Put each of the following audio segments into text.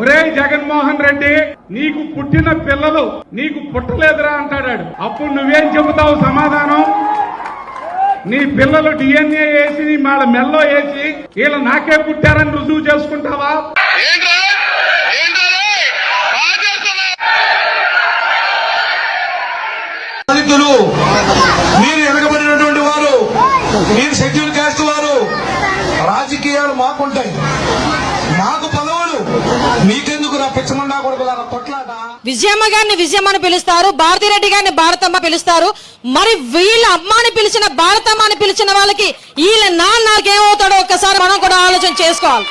ఒరే జగన్మోహన్ రెడ్డి నీకు పుట్టిన పిల్లలు నీకు పుట్టలేదురా అంటాడాడు. అప్పుడు నువ్వేం చెబుతావు సమాధానం? నీ పిల్లలు డిఎన్ఏ వేసి నీ వాళ్ళ మెల్లో వేసి వీళ్ళు నాకే పుట్టారని రుజువు చేసుకుంటావా? మీరు వెనకబడినటువంటి వారు మీరు షెడ్యూల్ కాస్ట్ వారు రాజకీయాలు మాకుంటాయి. మాకు విజయమ్మ గారిని విజయమ్మ అని పిలుస్తారు భారతిరెడ్డి గారిని భారతమ్మ పిలుస్తారు. మరి వీళ్ళ అమ్మ అని పిలిచిన భారతమ్మ అని పిలిచిన వాళ్ళకి వీళ్ళ నాన్నకి ఏమవుతాడో ఒక్కసారి మనం కూడా ఆలోచన చేసుకోవాలి.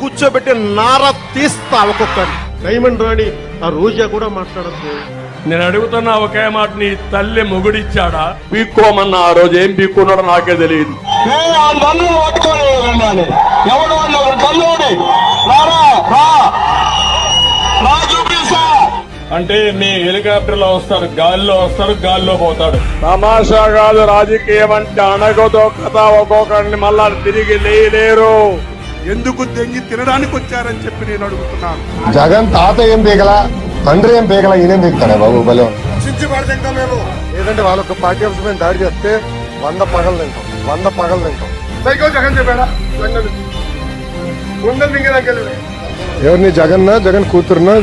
కూర్చోబెట్టి నార తీస్తా ఒక్కొక్కరిని. డైమండ్ రాణి ఆ రోజా కూడా మాట్లాడద్దు. నేను అడుగుతున్న ఒకే మాట నీ తల్లి మొగుడిచ్చాడా? పీక్కోమన్న ఆ రోజు ఏం పీక్కున్నాడో నాకే తెలియదు. అంటే నీ హెలికాప్టర్లో వస్తారు గాల్లో వస్తారు గాల్లో పోతాడు. తమాషా కాదు రాజకీయం అంటే అనగదో కథ ఒక్కొక్కరిని మళ్ళా తిరిగి లేయలేరు ఎందుకు దెంగి తినడానికి వచ్చారని చెప్పి నేను అడుగుతున్నాను. జగన్ తాత ఏం పీకల తండ్రి ఏం పీకల ఈయనేం పీకుతాడే బాబు మేము. ఏదంటే వాళ్ళొక పార్టీ ఆఫీస్ మీద దాడి చేస్తే వంద పగలు తింటాం వంద పగలు తింటాం. సైకో జగన్ చెప్పాడా? ఎవరిని జగన్నా జగన్ కూతురునా